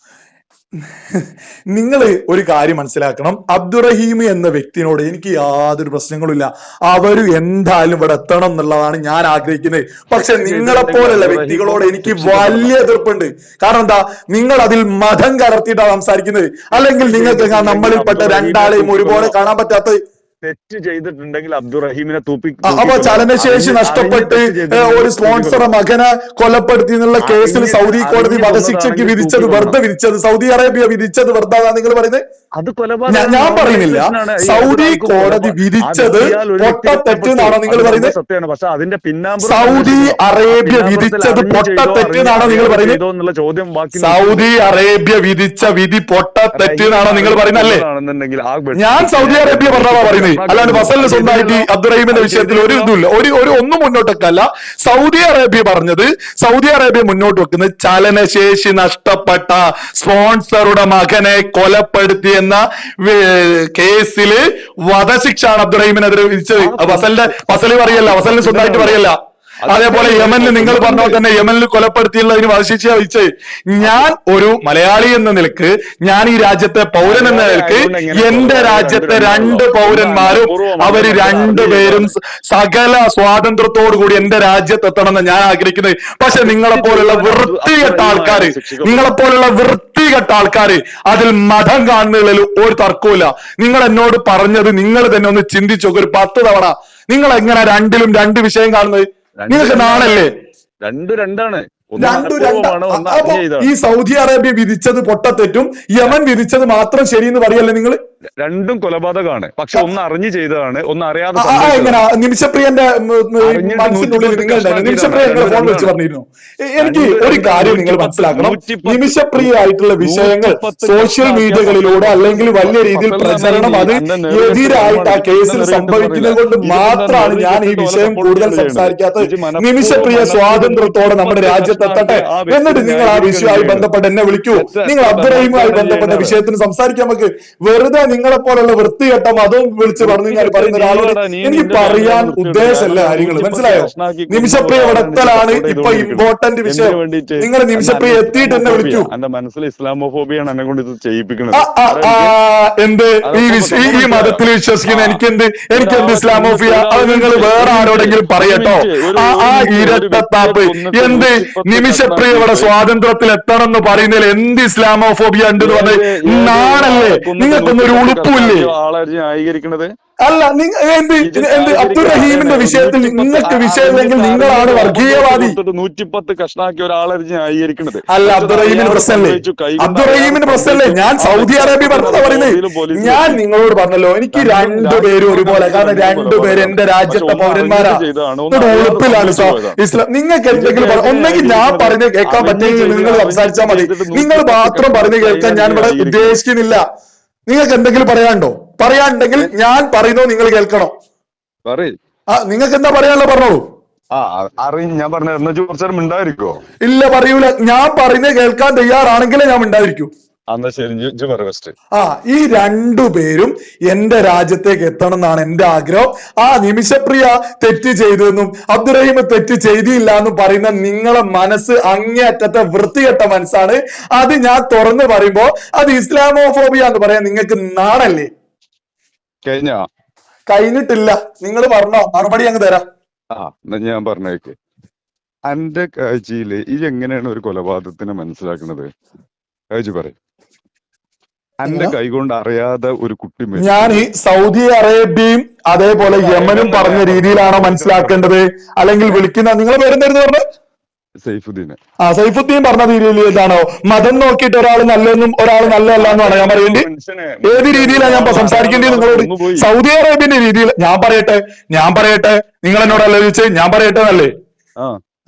നിങ്ങൾ ഒരു കാര്യം മനസ്സിലാക്കണം. അബ്ദുറഹീം എന്ന വ്യക്തിനോട് എനിക്ക് യാതൊരു പ്രശ്നങ്ങളുമില്ല അവർ എന്തായാലും ഇവിടെ എത്തണം എന്നുള്ളതാണ് ഞാൻ ആഗ്രഹിക്കുന്നത്. പക്ഷെ നിങ്ങളെ പോലുള്ള വ്യക്തികളോട് എനിക്ക് വലിയ എതിർപ്പുണ്ട്. കാരണം എന്താ? നിങ്ങൾ അതിൽ മതം കലർത്തിയിട്ടാണ് സംസാരിക്കുന്നത്. അല്ലെങ്കിൽ നിങ്ങൾക്ക് നമ്മളിൽപ്പെട്ട രണ്ടാളെയും ഒരുപോലെ കാണാൻ പറ്റാത്ത തെറ്റ് ചെയ്തിട്ടുണ്ടെങ്കിൽ അബ്ദുറഹീമിനെ തൂപ്പി അപ്പൊ ചലനശേഷി നഷ്ടപ്പെട്ട് ഒരു സ്പോൺസറെ മകനെ കൊലപ്പെടുത്തി എന്നുള്ള കേസിൽ സൗദി കോടതി വധശിക്ഷയ്ക്ക് വിധിച്ചത് വെറുതെ വിധിച്ചത്. സൗദി അറേബ്യ വിധിച്ചത് വെറുതെ നിങ്ങൾ പറയുന്നത്? അത് കൊലപാതകം ഞാൻ പറയുന്നില്ല. സൗദി കോടതി വിധിച്ചത് പൊട്ട തെറ്റ് എന്നാണോ നിങ്ങൾ പറയുന്നത്? സത്യമാണ്. പക്ഷെ അതിന്റെ പിന്നാമ്പുറം സൗദി അറേബ്യ വിധിച്ചത് പൊട്ട തെറ്റ് എന്നാണോ നിങ്ങൾ പറയുന്നത്? ചോദ്യം ബാക്കി സൗദി അറേബ്യ വിധിച്ച വിധി പൊട്ട തെറ്റ് എന്നാണോ നിങ്ങൾ വ്യക്തി- ഞാൻ സൗദി അറേബ്യ പറഞ്ഞതാ പറയുന്നത്. അല്ലാണ്ട് ഫസലിന് സ്വന്തമായിട്ട് അബ്ദുറഹീമിന്റെ വിഷയത്തിൽ ഒരു ഇതുമില്ല. ഒരു ഒരു ഒന്നും മുന്നോട്ടൊക്കല്ല. സൗദി അറേബ്യ പറഞ്ഞത് സൗദി അറേബ്യ മുന്നോട്ട് വെക്കുന്നത് ചലനശേഷി നഷ്ടപ്പെട്ട സ്പോൺസറുടെ മകനെ കൊലപ്പെടുത്തി എന്ന കേസിൽ വധശിക്ഷയാണ് അബ്ദുറഹീമിനെതിരെ വിധിച്ചത്. ഫസലിന്റെ ഫസൽ പറയല്ല ഫസലിന് സ്വന്തമായിട്ട് പറയല്ല. അതേപോലെ യമനിൽ നിങ്ങൾ പറഞ്ഞ പോലെ തന്നെ യമനിൽ കൊലപ്പെടുത്തിയുള്ളതിന് വധശിക്ഷ വിധിച്ചത് ഞാൻ ഒരു മലയാളി എന്ന നിലയ്ക്ക് ഞാൻ ഈ രാജ്യത്തെ പൗരൻ എന്ന നിലയ്ക്ക് എന്റെ രാജ്യത്തെ രണ്ട് പൗരന്മാരും അവർ രണ്ടുപേരും പേരും സകല സ്വാതന്ത്ര്യത്തോടു കൂടി എന്റെ രാജ്യത്ത് എത്തണമെന്ന് ഞാൻ ആഗ്രഹിക്കുന്നത്. പക്ഷെ നിങ്ങളെ പോലുള്ള വൃത്തികെട്ട ആൾക്കാർ നിങ്ങളെ പോലുള്ള വൃത്തികെട്ട ആൾക്കാർ അതിൽ മതം കാണുന്നതിൽ ഒരു തർക്കവുമില്ല. നിങ്ങൾ എന്നോട് പറഞ്ഞത് നിങ്ങൾ തന്നെ ഒന്ന് ചിന്തിച്ചു ഒരു പത്ത് തവണ. നിങ്ങൾ എങ്ങനെ രണ്ടിലും രണ്ട് വിഷയം കാണുന്നത്? നിങ്ങൾക്ക് നാണല്ലേ? രണ്ട് രണ്ടാണ്. രണ്ടു രണ്ട് ഈ സൗദി അറേബ്യ വിധിച്ചത് പൊട്ടത്തെറ്റും യമൻ വിധിച്ചത് മാത്രം ശരിയെന്ന് പറയല്ലേ നിങ്ങൾ രണ്ടും കൊലപാതകമാണ്. പക്ഷെ ഒന്ന് അറിഞ്ഞു ചെയ്തതാണ് ഒന്ന് അറിയാതെ നിമിഷപ്രിയന്റെ മനസ്സിനുള്ളിൽ നിങ്ങൾ. നിമിഷപ്രിയ ഫോൺ വെച്ച് പറഞ്ഞിരുന്നു എനിക്ക് ഒരു കാര്യം നിങ്ങൾ മനസ്സിലാക്കണം. നിമിഷപ്രിയ ആയിട്ടുള്ള വിഷയങ്ങൾ സോഷ്യൽ മീഡിയകളിലൂടെ അല്ലെങ്കിൽ വലിയ രീതിയിൽ പ്രചരണം അത് എതിരായിട്ട് ആ കേസിൽ സംഭവിക്കുന്നത് കൊണ്ട് മാത്രമാണ് ഞാൻ ഈ വിഷയം കൂടുതൽ. സംസാരിക്കാത്തത്. നിമിഷപ്രിയ സ്വാതന്ത്ര്യത്തോടെ നമ്മുടെ രാജ്യത്ത് വ്യക്തി എന്നിട്ട് നിങ്ങൾ ആ വിഷയവുമായി ബന്ധപ്പെട്ട് എന്നെ വിളിക്കൂ. നിങ്ങൾ അബ്ദുറഹീമുമായി ബന്ധപ്പെട്ട. വിഷയത്തിന് സംസാരിക്കാൻ നമുക്ക്. വെറുതെ നിങ്ങളെ പോലുള്ള വൃത്തികെട്ട അതും വിളിച്ച് പറഞ്ഞു കഴിഞ്ഞാൽ പറയുന്ന ഒരാളോട് എനിക്ക് പറയാൻ ഉദ്ദേശമല്ല കാര്യങ്ങൾ. മനസ്സിലായോ? നിമിഷപ്രിയ വിടത്തലാണ് ഇവിടെത്തലാണ് ഇപ്പൊ ഇമ്പോർട്ടന്റ് വിഷയം? നിങ്ങൾ നിമിഷപ്രിയ എത്തിയിട്ട് എന്നെ വിളിക്കൂ. എന്റെ മനസ്സിൽ ഇസ്ലാമോഫോബിയാണ് എന്നെ കൊണ്ട് ഇത് ചെയ്യിപ്പിക്കുന്നത്. എന്ത്? ഈ ഈ- മതത്തിൽ വിശ്വസിക്കുന്ന എനിക്കെന്ത്? എനിക്കെന്ത് ഇസ്ലാമോഫിയ? അത് നിങ്ങൾ വേറെ ആരോടെങ്കിലും പറയട്ടോ. ആ ഇരട്ടത്താപ്പ്. എന്ത്? നിമിഷപ്രിയ ഇവിടെ സ്വാതന്ത്ര്യത്തിൽ എത്തണം എന്ന് പറയുന്നതിൽ എന്ത് ഇസ്ലാമോഫോബിയ ഉണ്ട് എന്ന് പറഞ്ഞത് നാണല്ലേ നിങ്ങൾക്കൊന്നും ഒരു ഉളുപ്പില്ലേ ആളെ ന്യായീകരിക്കണത് അല്ല നിങ്ങൾ എന്ത്? എന്ത്? അബ്ദുറഹീമിന്റെ വിഷയത്തിൽ നിങ്ങൾക്ക് വിഷയമില്ലെങ്കിൽ നിങ്ങളാണ് വർഗീയവാദി. നൂറ്റിപ്പത്ത് കഷ്ണാക്കി ഒരാളെ അല്ല അല്ല അബ്ദുറഹീമിന് പ്രശ്നമല്ലേ? അബ്ദുറഹീമിന് പ്രശ്നമല്ലേ? ഞാൻ സൗദി അറേബ്യ പറഞ്ഞത് പറയുന്നത് ഞാൻ നിങ്ങളോട് പറഞ്ഞല്ലോ എനിക്ക് രണ്ടുപേരും ഒരുപോലെ കാരണം രണ്ടുപേരും എന്റെ രാജ്യത്തെ പൗരന്മാരാണ് ഉറപ്പിലാണ് ഉളുപ്പിലാണ് ഇസ്ലാം. നിങ്ങൾക്ക് എന്തെങ്കിലും ഒന്നെങ്കിൽ ഞാൻ പറഞ്ഞ് കേൾക്കാൻ പറ്റുമെങ്കിൽ നിങ്ങൾ സംസാരിച്ചാൽ മതി. നിങ്ങൾ മാത്രം പറഞ്ഞ് കേൾക്കാൻ ഞാൻ ഇവിടെ ഉദ്ദേശിക്കുന്നില്ല. നിങ്ങൾക്ക് എന്തെങ്കിലും പറയാനുണ്ടോ? പറയാനുണ്ടെങ്കിൽ ഞാൻ പറയുന്നത് നിങ്ങൾ കേൾക്കണം. ആ നിങ്ങൾക്ക് എന്താ പറയാനുള്ള പറഞ്ഞോളൂ ഞാൻ പറഞ്ഞു ഇല്ല പറയൂല. ഞാൻ പറയുന്നത് കേൾക്കാൻ തയ്യാറാണെങ്കിലേ ഞാൻ ഉണ്ടായിരിക്കും ആ ഈ രണ്ടു പേരും എന്റെ രാജ്യത്തേക്ക് എത്തണം എന്നാണ് എന്റെ ആഗ്രഹം. ആ നിമിഷപ്രിയ തെറ്റ് ചെയ്തു എന്നും അബ്ദുറഹീം തെറ്റ് ചെയ്തില്ല എന്നും പറയുന്ന നിങ്ങളെ മനസ്സ് അങ്ങേയറ്റത്തെ വൃത്തികെട്ട മനസ്സാണ്. അത് ഞാൻ തുറന്നു പറയുമ്പോ അത് ഇസ്ലാമോഫോബിയ എന്ന് പറയാൻ നിങ്ങൾക്ക് നാണല്ലേ? കഴിഞ്ഞ? കഴിഞ്ഞിട്ടില്ല. നിങ്ങൾ പറഞ്ഞോ. മറുപടി അങ്ങ് തരാം. ആ എന്നാ ഞാൻ പറഞ്ഞേക്ക്. എന്റെ കാഴ്ചയിൽ ഈ എങ്ങനെയാണ് ഒരു കൊലപാതകത്തിനെ മനസ്സിലാക്കുന്നത്? കാഴ്ച പറയും. എന്റെ എങ്ങനെ? കൈകൊണ്ട് അറിയാതെ ഒരു കുട്ടി. ഞാൻ ഈ സൗദി അറേബ്യയും അതേപോലെ യമനും പറഞ്ഞ രീതിയിലാണോ മനസ്സിലാക്കേണ്ടത്? അല്ലെങ്കിൽ വിളിക്കുന്ന നിങ്ങളെ പേരെന്തായിരുന്നു പറഞ്ഞത്? സൈഫുദ്ദീന്. ആ സൈഫുദ്ദീൻ പറഞ്ഞ രീതിയിൽ ഇതാണോ? മതം നോക്കിയിട്ട് ഒരാൾ നല്ലെന്നും ഒരാൾ നല്ലതല്ല എന്നാണ് ഞാൻ പറയേണ്ടത് ഏത് രീതിയിലാണ് ഞാൻ സംസാരിക്കേണ്ടത് നിങ്ങളോട്? സൗദി അറേബ്യന്റെ രീതിയിൽ. ഞാൻ പറയട്ടെ ഞാൻ പറയട്ടെ നിങ്ങൾ എന്നോട് ആലോചിച്ച് ഞാൻ പറയട്ടെ എന്നല്ലേ?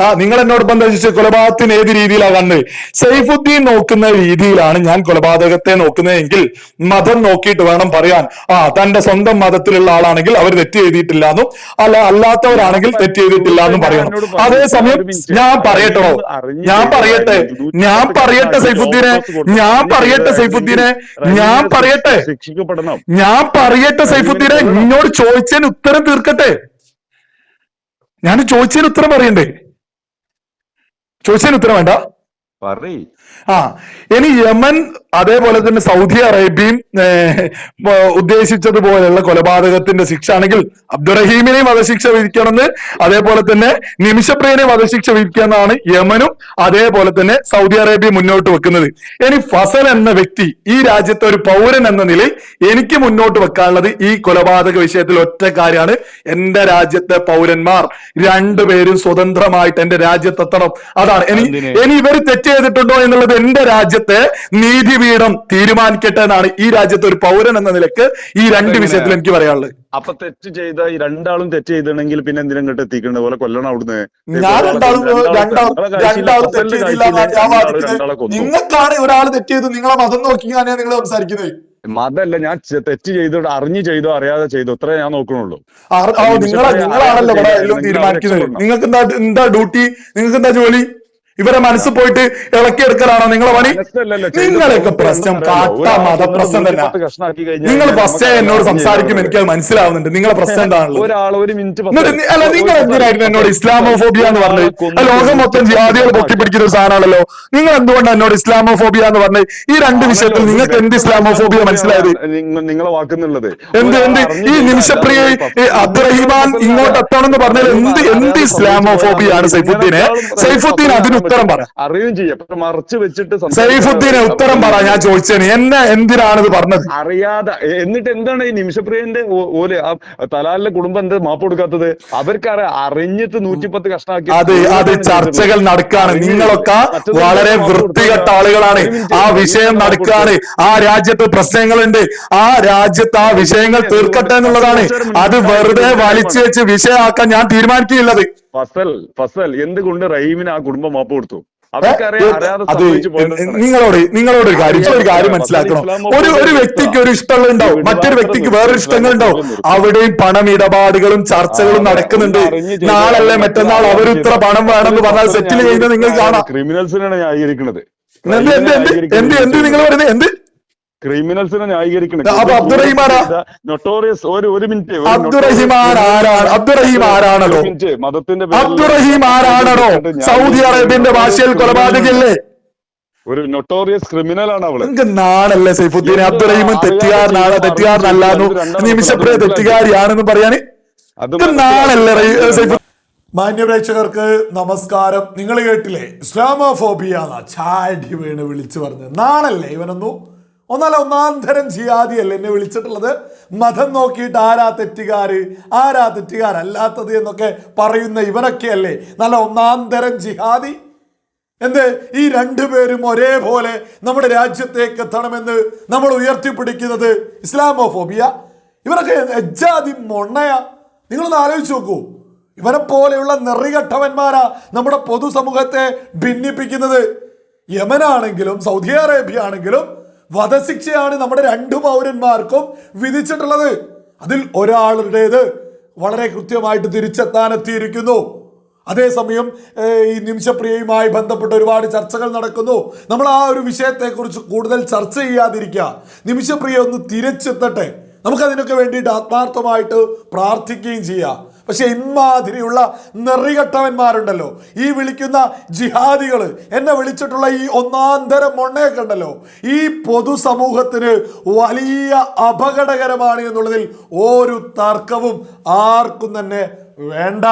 ആ നിങ്ങൾ എന്നോട് ബന്ധിച്ച് കൊലപാതകത്തിന് ഏത് രീതിയിലാണ് കണ്ട് സൈഫുദ്ദീൻ നോക്കുന്ന രീതിയിലാണ് ഞാൻ കൊലപാതകത്തെ നോക്കുന്നതെങ്കിൽ മതം നോക്കിയിട്ട് വേണം പറയാൻ. ആ തന്റെ സ്വന്തം മതത്തിലുള്ള ആളാണെങ്കിൽ അവർ തെറ്റ് ചെയ്തിട്ടില്ല എന്നും അല്ല അല്ലാത്തവരാണെങ്കിൽ തെറ്റ് ചെയ്തിട്ടില്ല എന്നും പറയണം. അതേസമയം ഞാൻ പറയട്ടോ ഞാൻ പറയട്ടെ. ഞാൻ പറയട്ടെ സൈഫുദ്ദീനെ. ഞാൻ പറയട്ടെ സൈഫുദ്ദീനെ. ഞാൻ പറയട്ടെ. ഞാൻ പറയട്ടെ സൈഫുദ്ദീനെ. നിന്നോട് ചോദിച്ചതിന് ഉത്തരം തീർക്കട്ടെ. ഞാൻ ചോദിച്ചതിന് ഉത്തരം പറയണ്ടേ? ചോദിച്ചതിന് ഉത്തരം വേണ്ട പറയ് ആ ഇനി യമൻ അതേപോലെ തന്നെ സൗദി അറേബ്യയും ഉദ്ദേശിച്ചതുപോലെയുള്ള കൊലപാതകത്തിന്റെ ശിക്ഷ ആണെങ്കിൽ അബ്ദുറഹീമിനെയും വധശിക്ഷ വിധിക്കണമെന്ന് അതേപോലെ തന്നെ നിമിഷപ്രിയനെ വധശിക്ഷ വിധിക്കണമെന്നാണ് യമനും അതേപോലെ തന്നെ സൗദി അറേബ്യ മുന്നോട്ട് വെക്കുന്നത്. ഇനി ഫസൽ എന്ന വ്യക്തി ഈ രാജ്യത്തെ ഒരു പൗരൻ എന്ന നിലയിൽ എനിക്ക് മുന്നോട്ട് വെക്കാനുള്ളത് ഈ കൊലപാതക വിഷയത്തിൽ ഒറ്റ കാര്യമാണ്. എന്റെ രാജ്യത്തെ പൗരന്മാർ രണ്ടുപേരും സ്വതന്ത്രമായിട്ട് എന്റെ രാജ്യത്തെത്തണം. അതാണ്. ഇനി? ഇനി ഇവർ തെറ്റ് ചെയ്തിട്ടുണ്ടോ എന്നുള്ളത് എന്റെ രാജ്യത്തെ നീതിപീഠം തീരുമാനിക്കട്ടെ എന്നാണ് ഈ രാജ്യത്തെ ഒരു പൗരൻ എന്ന നിലയ്ക്ക് ഈ രണ്ട് വിഷയത്തിൽ എനിക്ക് പറയാനുള്ളത്. അപ്പൊ തെറ്റ് ചെയ്ത ഈ രണ്ടാളും തെറ്റ് ചെയ്തിട്ടുണ്ടെങ്കിൽ പിന്നെ എന്തിനും ഇങ്ങോട്ട് എത്തിക്കുന്നത് പോലെ കൊല്ലണം അവിടുന്ന്. ഞാൻ രണ്ടാളും രണ്ടാളും തെറ്റ് ചെയ്തില്ല. ഞാൻ വാദിക്കുന്നത്. നിങ്ങൾക്കാണ് ഒരാൾ തെറ്റ് ചെയ്തു നിങ്ങളെ മതം നോക്കിയാണ് നിങ്ങൾ സംസാരിക്കുന്നത്. മതല്ല ഞാൻ തെറ്റ് ചെയ്തോ അറിഞ്ഞു ചെയ്തോ അറിയാതെ ചെയ്തോ ഇത്രേ ഞാൻ നോക്കണുള്ളൂ. നിങ്ങളാണല്ലോ തീരുമാനിക്കുന്നത്. നിങ്ങൾക്ക് എന്താ എന്താ ഡ്യൂട്ടി നിങ്ങൾക്ക് എന്താ ജോലി? ഇവരെ മനസ്സ് പോയിട്ട് ഇളക്കിയെടുക്കലാണോ നിങ്ങളെ പണി? നിങ്ങളൊക്കെ പ്രശ്നം കാട്ട മതപ്രശ്നം തന്നെ നിങ്ങൾ ഫസ്റ്റ് എന്നോട് സംസാരിക്കും എനിക്ക് അത് മനസ്സിലാവുന്നുണ്ട്. നിങ്ങളെ പ്രശ്നം എന്താണല്ലോ അല്ല നിങ്ങൾ എന്തിനായിരുന്നു എന്നോട് ഇസ്ലാമോഫോബിയ എന്ന് പറഞ്ഞത്? ലോകം മൊത്തം ജാതികൾ പൊക്കിപ്പിടിക്കുന്ന ഒരു സാധനമാണല്ലോ നിങ്ങൾ എന്തുകൊണ്ടാണ് എന്നോട് ഇസ്ലാമോഫോബിയ എന്ന് പറഞ്ഞത്? ഈ രണ്ട് വിഷയത്തിൽ നിങ്ങൾക്ക് എന്ത് ഇസ്ലാമോഫോബിയ മനസ്സിലായത്? നിങ്ങ- നിങ്ങളെ വാക്കുന്നുള്ളത് എന്ത് എന്ത്? ഈ നിമിഷപ്രിയ അബ്ദുറഹിമാൻ ഇങ്ങോട്ട് എത്തണം എന്ന് പറഞ്ഞാൽ എന്ത് എന്ത് ഇസ്ലാമോഫോബിയാണ് സൈഫുദ്ദീനെ? സൈഫുദ്ദീൻ അതിന് ഉത്തരം പറ. അറിയും ചെയ്യാം. പക്ഷെ മറച്ചു വെച്ചിട്ട് സൈഫുദ്ദീൻ സൈഫുദ്ദീനെ ഉത്തരം പറ. ഞാൻ ചോദിച്ചതിന് എന്നെ എന്തിനാണ് ഇത് പറഞ്ഞത്? അറിയാതെ എന്നിട്ട് എന്താണ് ഈ നിമിഷപ്രിയന്റെ ഓലെ തലാലിലെ കുടുംബം എന്ത് മാപ്പ് കൊടുക്കാത്തത്? അവർക്ക് അറിഞ്ഞിട്ട് നൂറ്റിപ്പത്ത് കഷ്ടമാക്കി അത് അത് ചർച്ചകൾ നടക്കാണ്. നിങ്ങളൊക്കെ വളരെ വൃത്തികെട്ട ആളുകളാണ്. ആ വിഷയം നടക്കാണ്. ആ രാജ്യത്ത് പ്രശ്നങ്ങളുണ്ട്. ആ രാജ്യത്ത് ആ വിഷയങ്ങൾ തീർക്കട്ടെ എന്നുള്ളതാണ്. അത് വെറുതെ വലിച്ചു വെച്ച് വിഷയമാക്കാൻ ഞാൻ തീരുമാനിക്കുകയുള്ളത്. ഫസൽ ഫസൽ എന്തുകൊണ്ട് റഹീമിന് ആ കുടുംബം മാപ്പ് കൊടുത്തു. നിങ്ങളോട് നിങ്ങളോട് ഒരു കാര്യം ഒരു കാര്യം മനസ്സിലാക്കണം. ഒരു ഒരു വ്യക്തിക്ക് ഒരു ഇഷ്ടങ്ങൾ ഉണ്ടാവും മറ്റൊരു വ്യക്തിക്ക് വേറൊരു ഇഷ്ടങ്ങൾ ഉണ്ടാവും അവിടെയും പണം ഇടപാടുകളും ചർച്ചകളും നടക്കുന്നുണ്ട്. നാളല്ലേ മറ്റന്നാൾ അവർ ഇത്ര പണം വേണമെന്ന് പറഞ്ഞാൽ സെറ്റിൽ ചെയ്യുന്നത് നിങ്ങൾ കാണാം. ക്രിമിനൽസിനാണ് ഞാൻ എന്ത് എന്ത് എന്ത് എന്ത് നിങ്ങൾ പറയുന്നത്? എന്ത്? ക്രിമിനൽസിനെ? നൊട്ടോറിയസ് ഒരു ഒരു മിനിറ്റ് മതത്തിന്റെ പേരിൽ- അബ്ദുറഹീം ആരാണല്ലോ സൗദി അറേബ്യന്റെ ഭാഷയിൽ കൊലപാതകല്ലേ? ഒരു നൊട്ടോറിയസ് ക്രിമിനൽ ആണ് അവൾ നിങ്ങൾക്ക് നാണല്ലേ സൈഫുദ്ദീൻ അബ്ദുറഹീം തെറ്റുകാരനാണ് തെറ്റുകാരനല്ലാന്നു നിമിഷപ്രിയ തെറ്റുകാരിയാണെന്ന് പറയാന്. നാണല്ലേ സൈഫുദ്ദീൻ മാന്യപ്രേക്ഷകർക്ക് നമസ്കാരം. നിങ്ങൾ കേട്ടില്ലേ? ഇസ്ലാമോഫോബിയ ചാടി വീണ് വിളിച്ചു പറഞ്ഞത് നാണല്ലേ ഇവനൊന്നും? ഒന്നല്ല ഒന്നാന്തരം ജിയാദിയല്ലേ എന്നെ വിളിച്ചിട്ടുള്ളത്? മതം നോക്കിയിട്ട് ആരാ തെറ്റുകാര്? ആരാ തെറ്റുകാരല്ലാത്തത് എന്നൊക്കെ പറയുന്ന ഇവനൊക്കെയല്ലേ നല്ല ഒന്നാന്തരം ജിഹാദി. എന്ത്? ഈ രണ്ടുപേരും ഒരേപോലെ നമ്മുടെ രാജ്യത്തേക്ക് എത്തണമെന്ന് നമ്മൾ ഉയർത്തിപ്പിടിക്കുന്നത് ഇസ്ലാമോഫോബിയ. ഇവരൊക്കെ എജ്ജാതി മൊണ്ണയാ. നിങ്ങളൊന്ന് ആലോചിച്ച് നോക്കൂ. ഇവരെ പോലെയുള്ള നെറികെട്ടവന്മാരാ നമ്മുടെ പൊതുസമൂഹത്തെ ഭിന്നിപ്പിക്കുന്നത്. യമനാണെങ്കിലും സൗദി അറേബ്യ ആണെങ്കിലും വധശിക്ഷയാണ് നമ്മുടെ രണ്ടു പൗരന്മാർക്കും വിധിച്ചിട്ടുള്ളത്. അതിൽ ഒരാളുടേത് വളരെ കൃത്യമായിട്ട് തിരിച്ചെത്താനെത്തിയിരിക്കുന്നു. അതേസമയം ഈ നിമിഷപ്രിയയുമായി ബന്ധപ്പെട്ട് ഒരുപാട് ചർച്ചകൾ നടക്കുന്നു. നമ്മൾ ആ ഒരു വിഷയത്തെക്കുറിച്ച് കൂടുതൽ ചർച്ച ചെയ്യാതിരിക്കുക. നിമിഷപ്രിയ ഒന്ന് തിരിച്ചെത്തട്ടെ. നമുക്കതിനൊക്കെ വേണ്ടിയിട്ട് ആത്മാർത്ഥമായിട്ട് പ്രാർത്ഥിക്കുകയും ചെയ്യാം. പക്ഷെ ഇമാതിരിയുള്ള നെറികെട്ടവന്മാരുണ്ടല്ലോ. ഈ വിളിക്കുന്ന ജിഹാദികൾ എന്നെ വിളിച്ചിട്ടുള്ള ഈ ഒന്നാന്തരം മൊണ്ണയൊക്കെ ഉണ്ടല്ലോ. ഈ പൊതുസമൂഹത്തിന് വലിയ അപകടകരമാണ് എന്നുള്ളതിൽ ഒരു തർക്കവും ആർക്കും തന്നെ വേണ്ട.